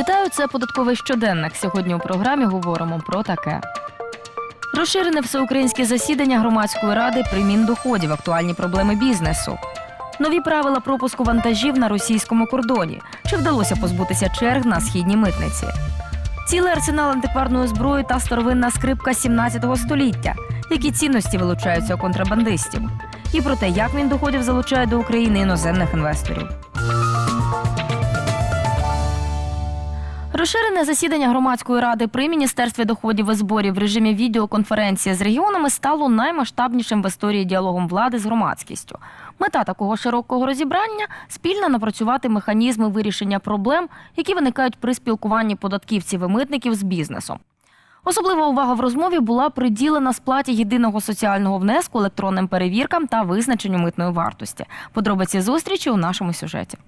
Вітаю, це податковий щоденник. Сьогодні у програмі говоримо про таке. Розширене всеукраїнське засідання громадської ради при Міндоходів, актуальні проблеми бізнесу. Нові правила пропуску вантажів на російському кордоні. Чи вдалося позбутися черг на східній митниці? Цілий арсенал антикварної зброї та старовинна скрипка 17 століття. Які цінності вилучаються у контрабандистів? І про те, як Міндоходів залучає до України іноземних інвесторів. Розширене засідання громадської ради при міністерстві доходів і зборів в режимі відеоконференції з регіонами стало наймасштабнішим в історії діалогом влади з громадськістю. Мета такого широкого розібрання спільно напрацювати механізми вирішення проблем, які виникають при спілкуванні податківців і митників з бізнесом. Особлива увага в розмові була приділена сплаті єдиного соціального внеску, електронним перевіркам та визначенню митної вартості. Подробиці зустрічі у нашому сюжеті.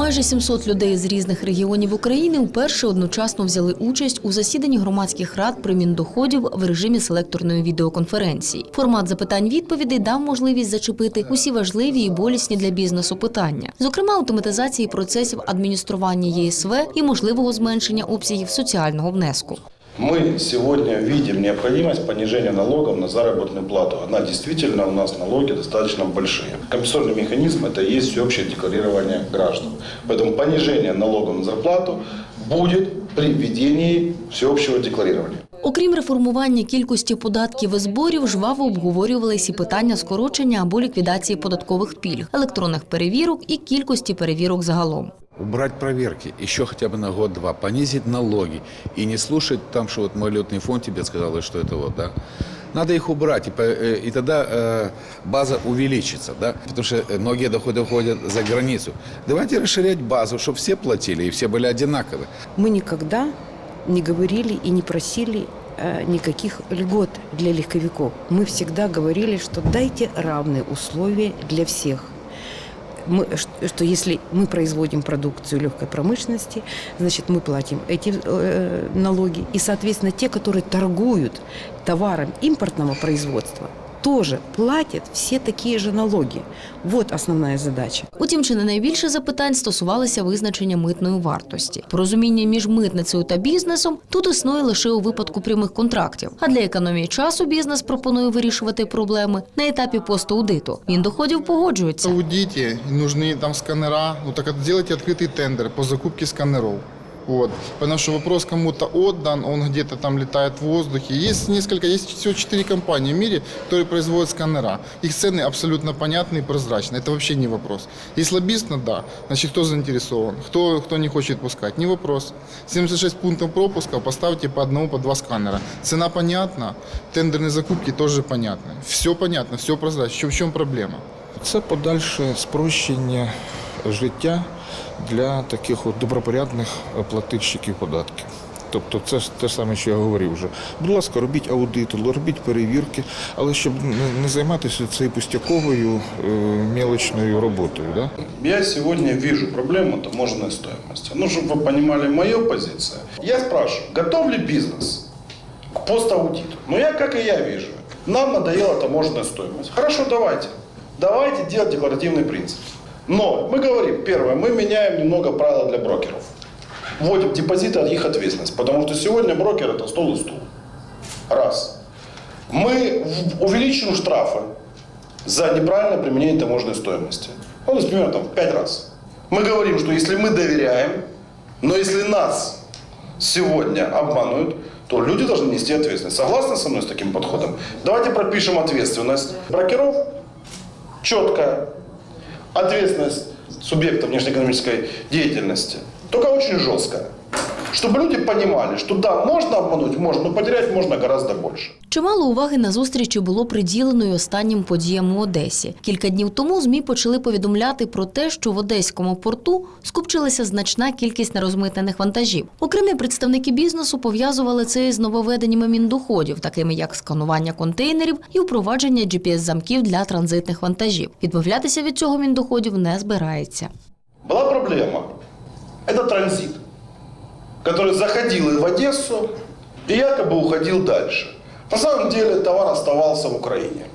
Майже 700 людей з різних регіонів України вперше одночасно взяли участь у засіданні громадських рад при Міндоходів в режимі селекторної відеоконференції. Формат запитань-відповідей дав можливість зачепити усі важливі і болісні для бізнесу питання, зокрема автоматизації процесів адміністрування ЄСВ і можливого зменшення обсягів соціального внеску. Мы сегодня видим необходимость понижения налогов на заработную плату. Она действительно у нас налоги достаточно большие. Компенсационный механизм – это и есть всеобщее декларирование граждан. Поэтому понижение налогов на зарплату будет при введении всеобщего декларирования. Окрім реформування кількості податків і зборів, жваво обговорювались і питання скорочення або ліквідації податкових пільг, електронних перевірок і кількості перевірок загалом. Убрать проверки еще хотя бы на год-два, понизить налоги и не слушать там, что вот мой летный фонд тебе сказал, что это вот, да. Надо их убрать, и, э, и тогда э, база увеличится, да, потому что э, многие доходы уходят за границу. Давайте расширять базу, чтобы все платили и все были одинаковы. Мы никогда не говорили и не просили э, никаких льгот для легковиков. Мы всегда говорили, что дайте равные условия для всех. Мы, ш- что если мы производим продукцию легкой промышленности, значит мы платим эти э, налоги. И, соответственно, те, которые торгуют товаром импортного производства, тоже платят все такие же налоги. Вот основная задача. Утім, чи не найбільше запитань стосувалися визначення митної вартості. Порозуміння між митницею та бізнесом тут існує лише у випадку прямих контрактів. А для економії часу бізнес пропонує вирішувати проблеми на етапі поstaудиту. Він доходів погоджується. аудите, нужны там сканера, ну так это сделайте открытый тендер по закупке сканеров. Вот. Потому что вопрос кому-то отдан, он где-то там летает в воздухе. Есть несколько, есть всего четыре компании в мире, которые производят сканера. Их цены абсолютно понятны и прозрачны. Это вообще не вопрос. Есть лоббист, ну да. Значит, кто заинтересован? Кто, кто не хочет пускать? Не вопрос. 76 пунктов пропуска, поставьте по одному, по два сканера. Цена понятна, тендерные закупки тоже понятны. Все понятно, все прозрачно. В чем проблема? Це подальше спрощення життя для таких от добропорядних е, платильщиків податків. Тобто це ж те саме, що я говорив вже. Будь ласка, робіть аудит, робіть перевірки, але щоб не- не займатися цією пустяковою е, мелочною роботою. Да? Я сегодня вижу проблему таможенной стоимости. Ну, чтобы вы понимали мою позицию. Я спрашиваю, готов ли бизнес к поstaудиту? Ну, я, как и я вижу, нам надоела таможенная стоимость. Хорошо, давайте. Давайте делать декларативный принцип. Но мы говорим, первое, мы меняем немного правила для брокеров. Вводим депозиты, их ответственность. Потому что сегодня брокер это стол и стул. Раз. Мы увеличиваем штрафы за неправильное применение таможенной стоимости. Ну, примерно там, 5 раз. Мы говорим, что если мы доверяем, но если нас сегодня обманывают, то люди должны нести ответственность. Согласны со мной с таким подходом? Давайте пропишем ответственность брокеров четкая. Ответственность субъекта внешнеэкономической деятельности, только очень жесткая. Чтобы люди понимали, что да, можно обмануть, можно, но потерять можно гораздо больше. Чимало уваги на зустрічі було приділено й останнім подіям у Одесі. Кілька днів тому змі почали повідомляти про те, що в одеському порту скупчилася значна кількість нерозмитнених вантажів. Окремі представники бізнесу пов'язували це із нововведеннями міндоходів, такими як сканування контейнерів і впровадження GPS-замків для транзитних вантажів. Відмовлятися від цього міндоходів не збирається. Была проблема. Это транзит, Который заходил в Одессу и якобы уходил дальше. На самом деле товар оставался в Украине.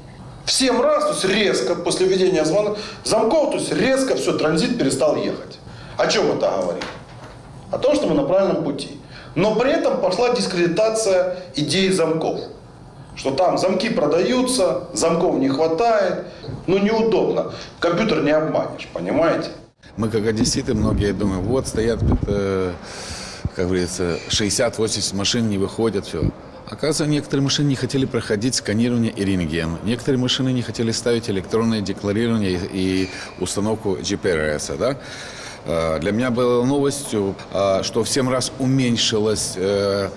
В 7 раз, то есть резко, после введения звон- замков, то есть резко все, транзит перестал ехать. О чем это говорит? О том, что мы на правильном пути. Но при этом пошла дискредитация идеи замков. Что там замки продаются, замков не хватает. Ну, неудобно. Компьютер не обманешь, понимаете? Мы, как одесситы, многие думаем, вот стоят, э, как говорится, 60-80 машин не выходят, все. Оказывается, некоторые машины не хотели проходить сканирование и рентген. Некоторые машины не хотели ставить электронное декларирование и, и установку GPRS. Да? Э, Для меня было новостью, э, что в 7 раз уменьшилась э,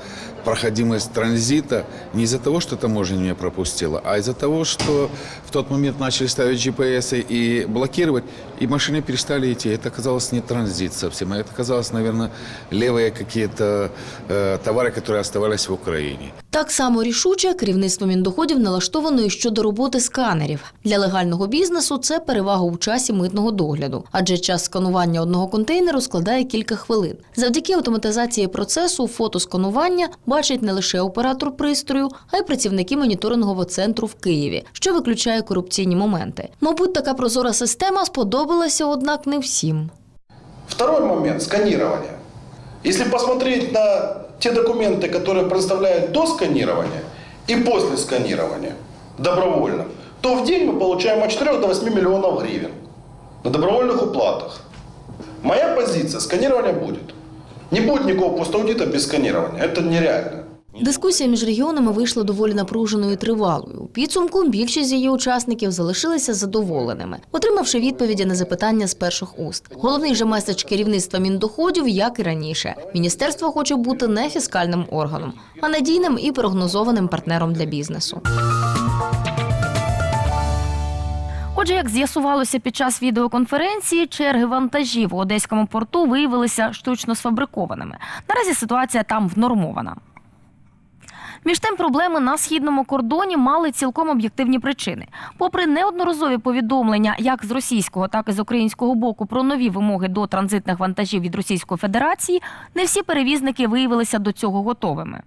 проходимость транзита не из-за того, что таможня меня пропустила, а из-за того, что в тот момент начали ставить GPS и блокировать, и машины перестали идти. Это оказалось не транзит совсем, а это оказалось, наверное, левые какие-то э, товары, которые оставались в Украине. Так само рішуче керівництво Міндоходів налаштовано і щодо роботи сканерів. Для легального бізнесу це перевага у часі митного догляду, адже час сканування одного контейнеру складає кілька хвилин. Завдяки автоматизації процесу фотосканування бачить не лише оператор пристрою, а й працівники моніторингового центру в Києві, що виключає корупційні моменти. Мабуть, така прозора система сподобалася, однак не всім. Второй момент – сканирование. Если посмотреть на те документы, которые представляют до сканирования и после сканирования добровольно, то в день мы получаем от 4 до 8 миллионов гривен на добровольных уплатах. Моя позиция – сканирование будет. Не будет никакого поstaудита без сканирования. Это нереально. Дискусія між регіонами вийшла доволі напруженою і тривалою. У підсумку більшість її учасників залишилися задоволеними, отримавши відповіді на запитання з перших уст. Головний же меседж керівництва міндоходів, як і раніше, міністерство хоче бути не фіскальним органом, а надійним і прогнозованим партнером для бізнесу. Отже, як з'ясувалося під час відеоконференції, черги вантажів у одеському порту виявилися штучно сфабрикованими. Наразі ситуація там внормована. Між тим, проблеми на східному кордоні мали цілком об'єктивні причини. Попри неодноразові повідомлення як з російського, так і з українського боку про нові вимоги до транзитних вантажів від Російської Федерації, не всі перевізники виявилися до цього готовими.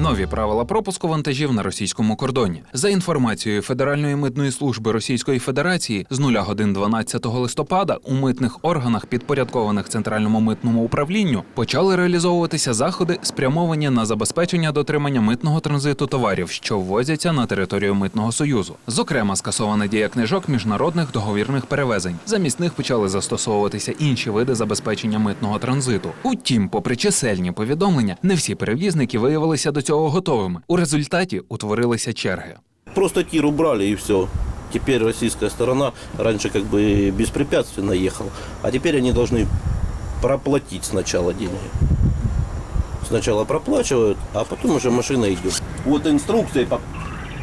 Нові правила пропуску вантажів на російському кордоні. За інформацією Федеральної митної служби Російської Федерації, з 0 годин 12 листопада у митних органах, підпорядкованих центральному митному управлінню, почали реалізовуватися заходи, спрямовані на забезпечення дотримання митного транзиту товарів, що ввозяться на територію митного союзу. Зокрема, скасована дія книжок міжнародних договірних перевезень. Замість них почали застосовуватися інші види забезпечення митного транзиту. Утім, попри чисельні повідомлення, не всі перевізники виявилися до цього готовими. У результаті утворилися черги. Просто тир убрали и все. Теперь российская сторона раньше как бы беспрепятственно ехала, а теперь они должны проплатить сначала деньги. Сначала проплачивают, а потом уже машина идет. Вот инструкции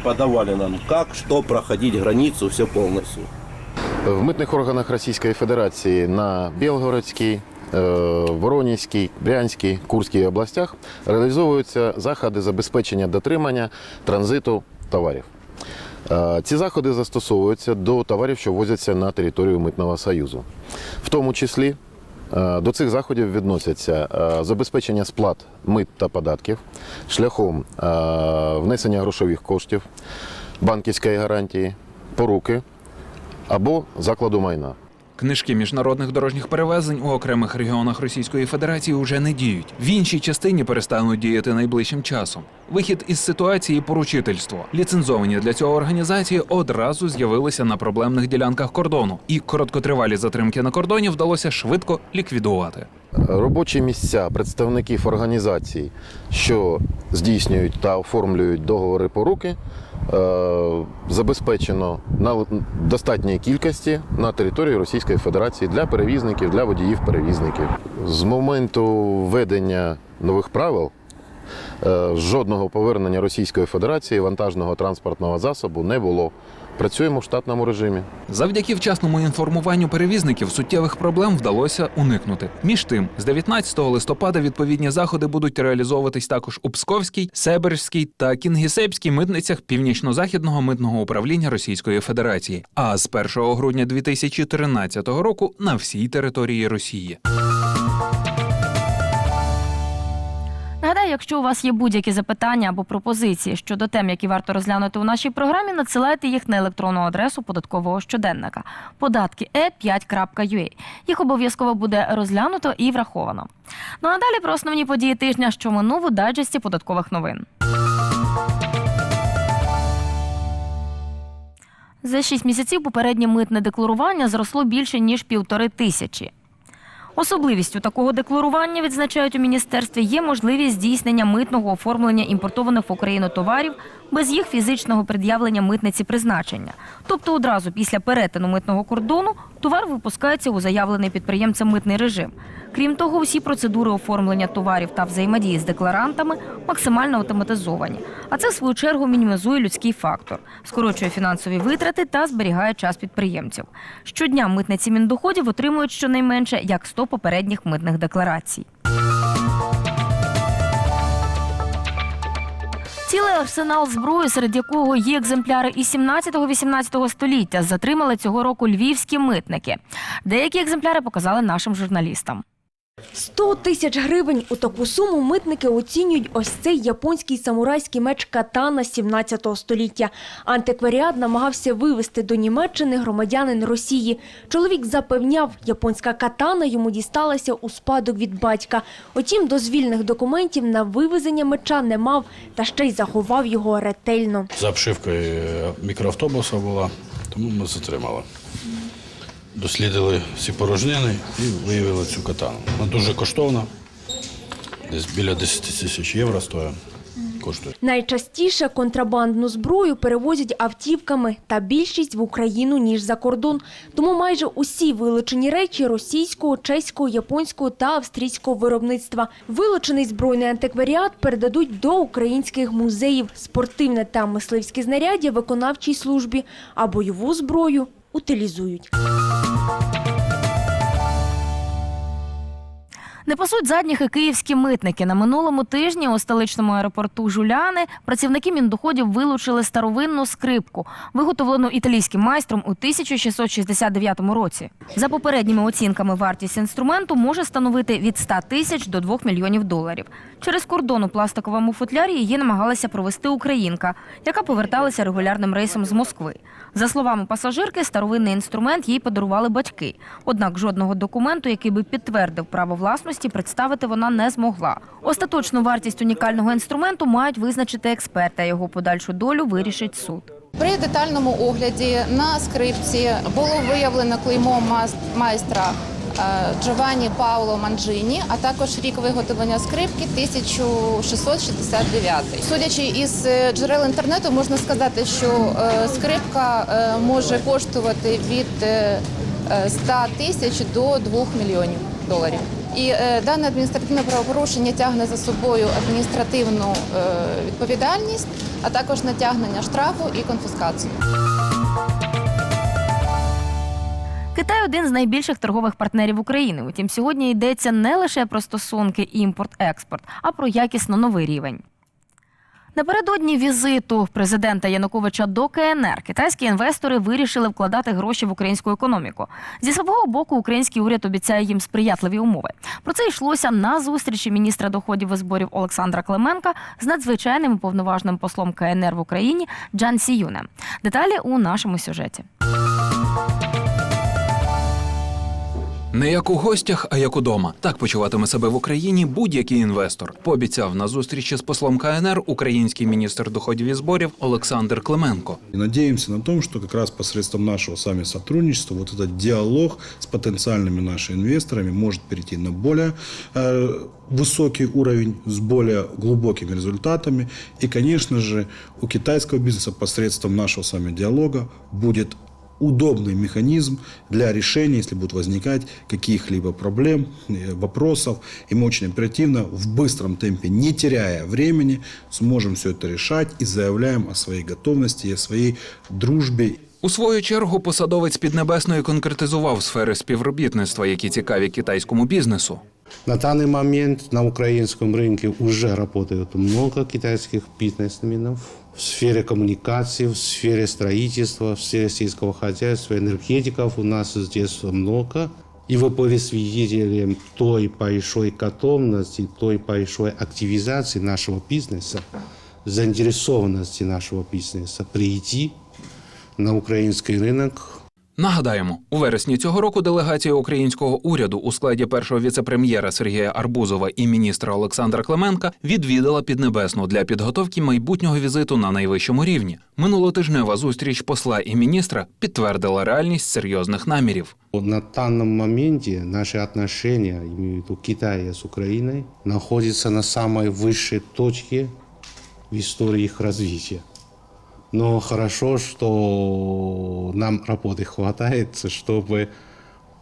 подавали нам, как, что проходить границу, все полностью. В митних органах Російської Федерації на Білгородській, е, Воронезькій, Брянській, Курській областях реалізовуються заходи забезпечення дотримання транзиту товарів. Е, Ці заходи застосовуються до товарів, що ввозяться на територію Митного Союзу. В тому числі е, до цих заходів відносяться забезпечення сплат мит та податків шляхом внесення грошових коштів, банківської гарантії, поруки або закладу майна. Книжки міжнародних дорожніх перевезень у окремих регіонах Російської Федерації вже не діють. В іншій частині перестануть діяти найближчим часом. Вихід із ситуації поручительство. Ліцензовані для цього організації одразу з'явилися на проблемних ділянках кордону, і короткотривалі затримки на кордоні вдалося швидко ліквідувати. Робочі місця представників організацій, що здійснюють та оформлюють договори поруки, забезпечено на достатній кількості на території Російської Федерації для перевізників, для водіїв-перевізників. З моменту введення нових правил е, жодного повернення Російської Федерації вантажного транспортного засобу не було. Працюємо в штатному режимі. Завдяки вчасному інформуванню перевізників суттєвих проблем вдалося уникнути. Між тим, з 19 листопада відповідні заходи будуть реалізовуватись також у Псковській, Себерській та Кінгісепській митницях північно-західного митного управління Російської Федерації. А з 1 грудня 2013 року на всій території Росії. Нагадаю, якщо у вас є будь-які запитання або пропозиції щодо тем, які варто розглянути у нашій програмі, надсилайте їх на електронну адресу податкового щоденника податки e5.ua. Їх обов'язково буде розглянуто і враховано. Ну а далі про основні події тижня, що минув у дайджесті податкових новин. За шість місяців попереднє митне декларування зросло більше ніж півтори тисячі. Особливістю такого декларування відзначають у міністерстві є можливість здійснення митного оформлення імпортованих в Україну товарів без їх фізичного пред'явлення митниці призначення. Тобто одразу після перетину митного кордону товар випускається у заявлений підприємцем митний режим. Крім того, усі процедури оформлення товарів та взаємодії з декларантами максимально автоматизовані. А це в свою чергу мінімізує людський фактор, скорочує фінансові витрати та зберігає час підприємців. Щодня митниці міндоходів отримують щонайменше як 100 попередніх митних декларацій. Цілий арсенал зброї, серед якого є екземпляри і 17-18 століття, затримали цього року львівські митники. Деякі екземпляри показали нашим журналістам. 100 тисяч гривень у таку суму митники оцінюють ось цей японський самурайський меч катана 17 століття. Антикваріат намагався вивезти до Німеччини громадянин Росії. Чоловік запевняв, японська катана йому дісталася у спадок від батька. Утім, дозвільних документів на вивезення меча не мав та ще й заховав його ретельно. За обшивкою мікроавтобуса була, тому ми затримали. Дослідили всі порожнини і виявили цю катану. Вона дуже коштовна, десь біля 10 тисяч євро стоїть. Коштує. Найчастіше контрабандну зброю перевозять автівками та більшість в Україну, ніж за кордон. Тому майже усі вилучені речі російського, чеського, японського та австрійського виробництва. Вилучений збройний антикваріат передадуть до українських музеїв, спортивне та мисливське знаряддя виконавчій службі, а бойову зброю утилізують. Не пасуть задніх і київські митники. На минулому тижні у столичному аеропорту Жуляни працівники міндоходів вилучили старовинну скрипку, виготовлену італійським майстром у 1669 році. За попередніми оцінками, вартість інструменту може становити від 100 тисяч до 2 мільйонів доларів. Через кордон у пластиковому футлярі її намагалася провести українка, яка поверталася регулярним рейсом з Москви. За словами пасажирки, старовинний інструмент їй подарували батьки. Однак жодного документу, який би підтвердив право власності, представити вона не змогла. Остаточну вартість унікального інструменту мають визначити експерти, його подальшу долю вирішить суд. При детальному огляді на скрипці було виявлено клеймо майстра е, Джованні Пауло Манджині, а також рік виготовлення скрипки 1669. Судячи із е, джерел інтернету, можна сказати, що е, скрипка може коштувати від е, е, 100 тисяч до 2 мільйонів доларів. І е, дане адміністративне правопорушення тягне за собою адміністративну е, відповідальність, а також натягнення штрафу і конфіскацію. Китай один з найбільших торгових партнерів України. Утім, сьогодні йдеться не лише про стосунки імпорт-експорт, а про якісно новий рівень. Напередодні візиту президента Януковича до КНР китайські інвестори вирішили вкладати гроші в українську економіку. Зі свого боку, український уряд обіцяє їм сприятливі умови. Про це йшлося на зустрічі міністра доходів і зборів Олександра Клименка з надзвичайним і повноважним послом КНР в Україні Джан Сіюнем. Деталі у нашому сюжеті. Не як у гостях, а як удома. Так почуватиме себе в Україні будь-який інвестор. Пообіцяв на зустрічі з послом КНР український міністр доходів і зборів Олександр Клименко. И надеемся на том, что как раз посредством нашего с вами сотрудничества вот этот диалог с потенциальными нашими инвесторами может перейти на более э, высокий уровень с более глубокими результатами. И, конечно же, у китайского бизнеса посредством нашего с вами диалога будет удобный механизм для решения, если будут возникать каких-либо проблем, э, вопросов. И мы очень оперативно, в быстром темпе, не теряя времени, сможем все это решать и заявляем о своей готовности и о своей дружбе У свою чергу посадовець Піднебесної конкретизував сфери співробітництва, які цікаві китайському бізнесу. На данный момент на украинском рынке уже работают много китайских бизнесменов в сфере коммуникаций, в сфере строительства, в сфере сельского хозяйства, энергетиков у нас здесь много. И вы были свидетелем той большой готовности, той большой активизации нашего бизнеса, заинтересованности нашего бизнеса прийти на украинский рынок Нагадаємо, у вересні цього року делегація українського уряду у складі першого віцепрем'єра Сергія Арбузова і міністра Олександра Клименка відвідала Піднебесну для підготовки майбутнього візиту на найвищому рівні. Минулотижнева зустріч посла і міністра підтвердила реальність серйозних намірів. На данном моменте наши отношения, имею в виду Китая с Украиной, находятся на высшей точке в истории их развития. Но хорошо, что нам работы хватает, чтобы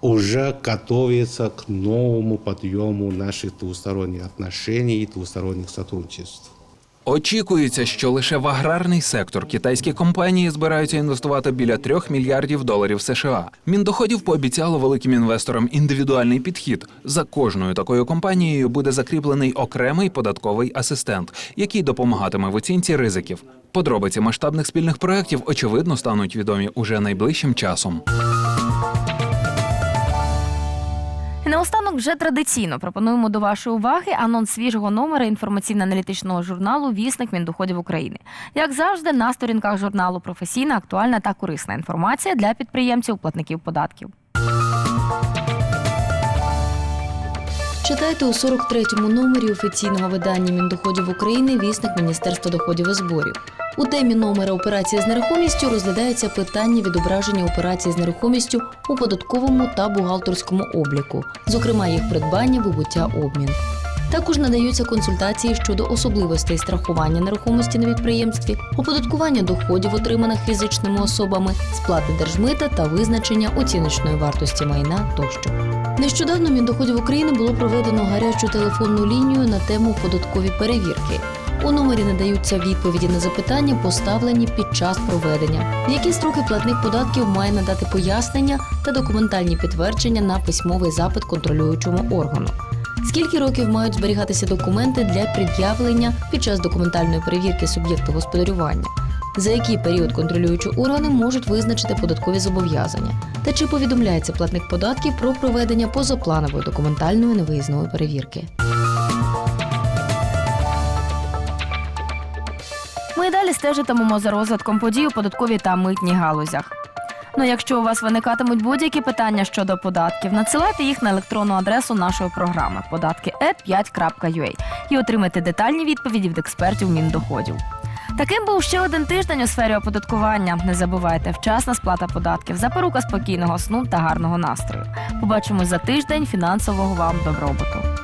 уже готовиться к новому подъему наших двусторонних отношений и двусторонних сотрудничеств. Очікується, що лише в аграрний сектор китайські компанії збираються інвестувати біля трьох мільярдів доларів США. Міндоходів пообіцяло великим інвесторам індивідуальний підхід. За кожною такою компанією буде закріплений окремий податковий асистент, який допомагатиме в оцінці ризиків. Подробиці масштабних спільних проєктів, очевидно, стануть відомі уже найближчим часом. Наостанок вже традиційно пропонуємо до вашої уваги анонс свіжого номера інформаційно-аналітичного журналу Вісник Міндоходів України. Як завжди, на сторінках журналу професійна, актуальна та корисна інформація для підприємців, платників податків. Читайте у 43-му номері офіційного видання Міндоходів України Вісник Міністерства доходів і зборів. У темі номера операції з нерухомістю розглядається питання відображення операцій з нерухомістю у податковому та бухгалтерському обліку, зокрема їх придбання, вибуття, обмін. Також надаються консультації щодо особливостей страхування нерухомості на підприємстві, оподаткування доходів, отриманих фізичними особами, сплати держмита та визначення оціночної вартості майна тощо. Нещодавно Міндоходів України було проведено гарячу телефонну лінію на тему податкові перевірки. У номері надаються відповіді на запитання, поставлені під час проведення, в які строки платник податків має надати пояснення та документальні підтвердження на письмовий запит контролюючому органу. Скільки років мають зберігатися документи для пред'явлення під час документальної перевірки суб'єкту господарювання? За який період контролюючі органи можуть визначити податкові зобов'язання? Та чи повідомляється платник податків про проведення позапланової документальної невиїзної перевірки? Ми й далі стежитимемо за розвитком подій у податковій та митній галузях. Ну, якщо у вас виникатимуть будь-які питання щодо податків, надсилайте їх на електронну адресу нашої програми податки.5.ua і отримайте детальні відповіді від експертів Міндоходів. Таким був ще один тиждень у сфері оподаткування. Не забувайте, вчасна сплата податків, запорука спокійного сну та гарного настрою. Побачимось за тиждень фінансового вам добробуту.